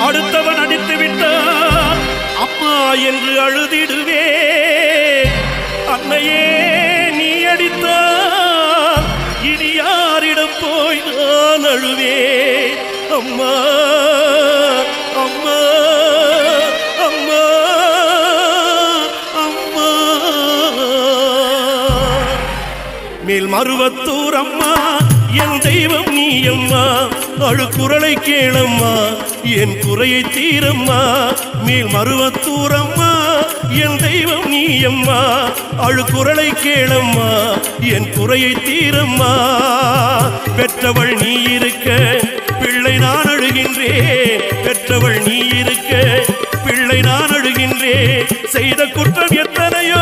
அடுத்தவன் அடித்து விட்டான். அம்மா என்று அழுதிடுவே அன்னையே நீ அடித்தால் இனி யாரிடம் போய் நான் அழுவே அம்மா அம்மா அம்மா அம்மா. மேல் மருவத்தூர் அம்மா. என் தெய்வம் நீ அம்மா. அழுக்குறளை கேளம்மா. என் குறையை தீரம்மா. மேல் மருவத்தூரம்மா. என் தெய்வம் நீ அம்மா. அழுக்குறளை கேளம்மா. என் குறையை தீரம்மா. பெற்றவள் நீ இருக்க. பிள்ளை நான் அழுகின்றேன். பெற்றவள் நீ இருக்க. பிள்ளை நான் அழுகின்றேன். செய்த குற்றம் எத்தனையோ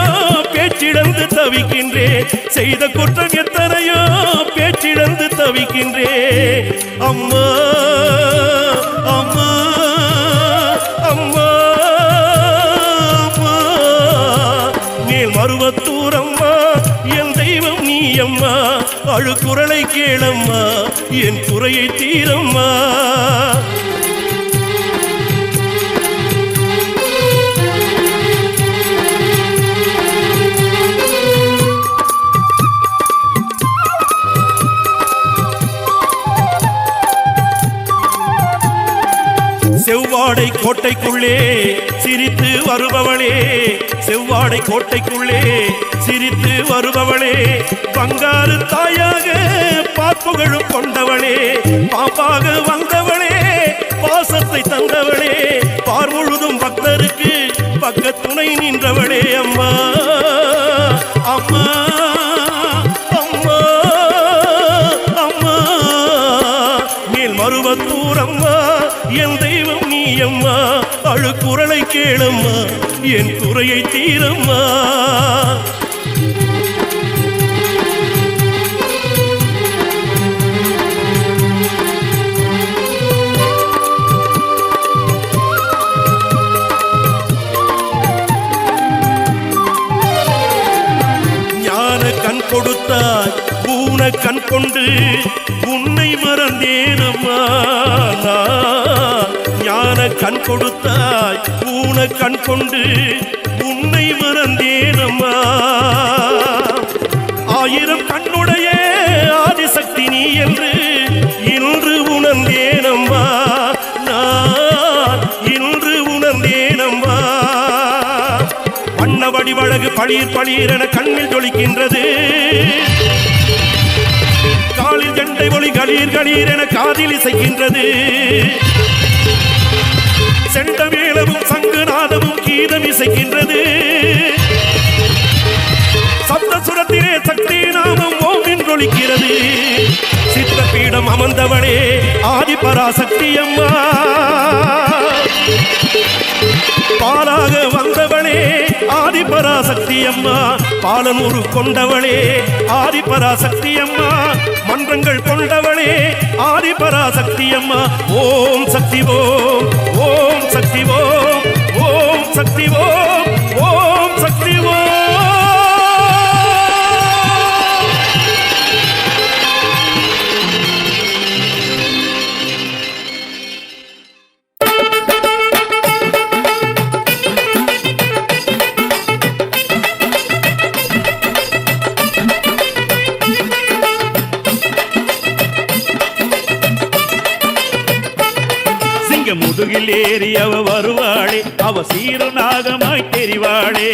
பேச்சிழந்து தவிக்கின்றேன். செய்த குற்றம் எத்தனையோ தவிக்கின்றே அம்மா அம்மா அம்மா அம்மா. மேல் மருவத்தூரம்மா என் தெய்வம் நீ அம்மா அழுக்குறளை கேளம்மா என் குறையை தீரம்மா. செவ்வாடை கோட்டைக்குள்ளே சிரித்து வருபவளே செவ்வாடை கோட்டைக்குள்ளே சிரித்து வருபவளே பங்காரு தாயாக பாப்புகழு கொண்டவளே பாப்பாக வந்தவளே பாசத்தை தந்தவளே பார் முழுதும் குரலை கேளம்மா என் குறையை தீரம்மா. கண் கொடுத்தாய் ஊன கண் கொண்டு உன்னை மறந்தேனம்மா. ஞான கண் கொடுத்தாய். ஊன கண் கொண்டு உன்னை மறந்தேனம்மா ஆயிரம் கண்ணுடைய ஆதிசக்தி நீ என்று இன்று உணர்ந்தேனம்மா நான் இன்று உணர்ந்தேனம்மா வண்ண வடிவழகு பளிர் பளிர் என கண்ணில் ஜொலிக்கின்றது. காலில் கண்டை ஒளி களீர் களீர் என காதில் இசைக்கின்றது. செண்டமேளமும் சங்குநாதமும் கீதம் இசைக்கின்றது. சப்த சுரத்திலே சக்தி நாமம் ஓம் என்றொழிக்கிறது சித்த பீடம் அமர்ந்தவனே பராசக்தி அம்மா பாலாக வந்தவளே ஆதி பராசக்தி அம்மா பாலனூறு கொண்டவளே ஆதி பராசக்தி அம்மா மன்றங்கள் கொண்டவளே ஆதி பராசக்தி அம்மா ஓம் சக்தி ஓம் ஓம் சக்தி ஓம் ஓம் சக்தி ஓம் ஓம் சக்தி ஓம். முதுகில் ஏறி அவ வருவாளே. அவ சீரு நாகமாய் தெரிவாளே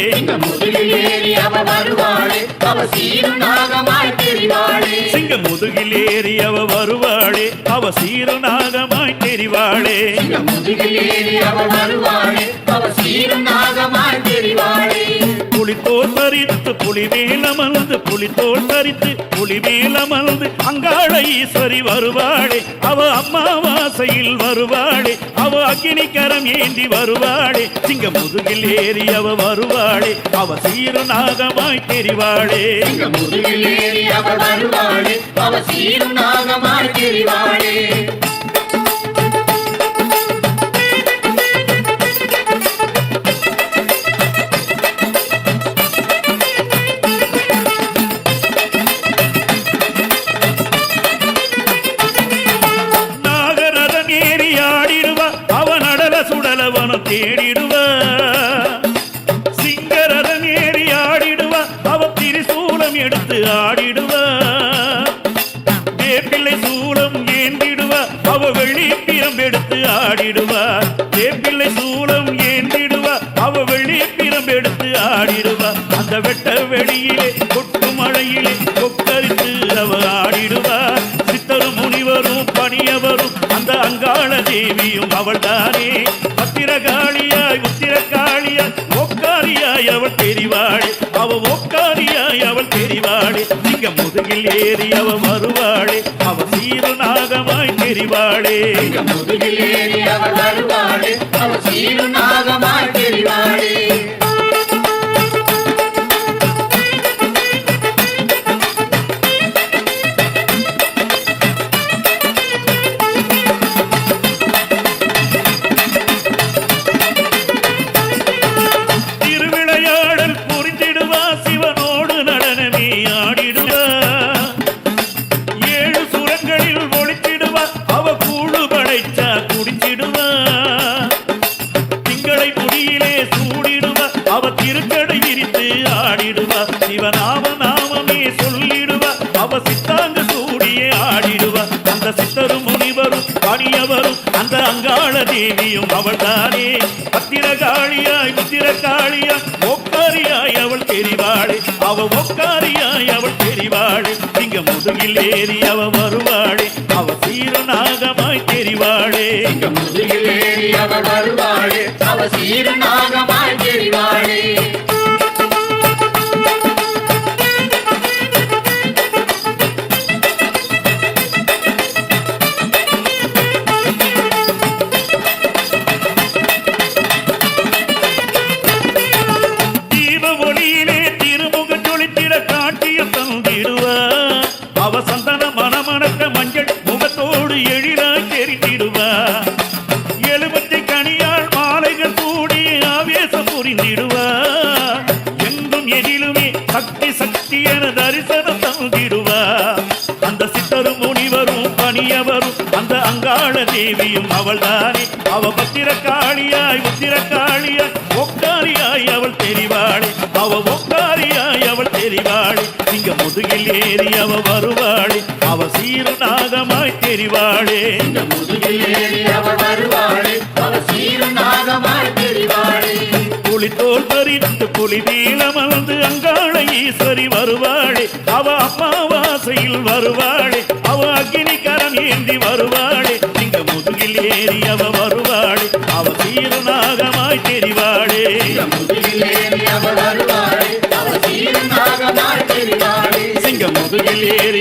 முதுகில் ஏறி அவ வருவாளே. அவ சீரு நாகமாய் தெரிவாளே. சிங்க முதுகில் ஏறி அவ வருவாளே. அவ சீரு நாகமாய் தெரிவாளே முதுகில் ஏறி அவ வருவாளே. அவ சீரு நாகமாய் தெரிவாளே. புலித்தோல் தரித்து புலி மேலமர்ந்து புலித்தோல் தரித்து புலி மேலமர்ந்து அங்காள ஈஸ்வரி வருவாளே அவ அம்மாவாசையில் வருவாளே அவ அக்கினி கரம் ஏந்தி வருவாளே சிங்க முதுகில் ஏறி அவ வருவாளே அவ சீரு நாகமாய் தெரிவாளே. இந்த முதுகில் ஏறி அவ வருவாளே அவ சீரு நாகமாய் தெரிவாளே. தேடிடுவா. சிங்கரதம் ஏறி ஆடிடுவா. அவ திரிசூலம் எடுத்து ஆடிடுவா. வேப்பிள்ளை சூலம் ஏந்திடுவா. அவ வெளிப்பிரம் எடுத்து ஆடிடுவா. வேப்பிள்ளை சூலம் ஏந்திடுவா. அவ வெளிப்பிரம் எடுத்து ஆடிடுவா. அந்த வெட்ட வெளியிலே கொட்டு மழையிலே கொக்கரித்து அவ ஆடிடுவா. சித்தரும் முனிவரும் பணியவரும் அந்த அங்காள தேவியும் அவள் தானே ஒக்காரியாய் அவள் தெரிவாள் அவ ஒக்காரியாய் அவள் தெரிவாளே இங்க முதுகில் ஏறி அவ வருவாளே. அவ சீரு நாகமாய் தெரிவாளே முதுகில் ஏறி அவள் வருவாளே. அவ சீரு நாகமாய் தெரிவாளே பணியவரும் அந்த அங்காள தேவியும் அவள் தானே பத்திரகாளியாய் முத்திரகாளியாய் ஒக்காரியாய் அவள் தெரிவாள். அவ ஒக்காரியாய் அவள் தெரிவாள். இங்க முதுகில் ஏறி அவ வருவாளே. அவ சீரநாகமாய் தெரிவாளே. இங்க முதுகில் ஏறி அவர் வருவாளே. அவ சீரநாகமாய் தேவியும் அவள்தானே. அவ பத்திர காளியாய் உத்திர காளியாய் ஒக்காரியாய் அவள் தெரிவாளே. அவ ஒக்காரியாய் அவள் தெரிவாளே. இங்க முதுகில் ஏறி அவ வருவாளே. அவ சீரு நாகமாய் தெரிவாளே. இங்க முதுகில் ஏறி அவர் வருவாளே. அவர் சீரு நாகமாய் தெரிவாளே. புலித்தோல் பறித்து புலி வீலமர்ந்து அங்காள ஈஸ்வரி வருவாளே. அவ அம்மாவாசையில் வருவாளே. அவ அக்னி கரம் ஏந்தி வருவாளே. முதுகில் ஏறி அவ வருவாளே. அவ சீருநாகமாய் தெரிவாளே. சிங்க முதுகில் ஏறி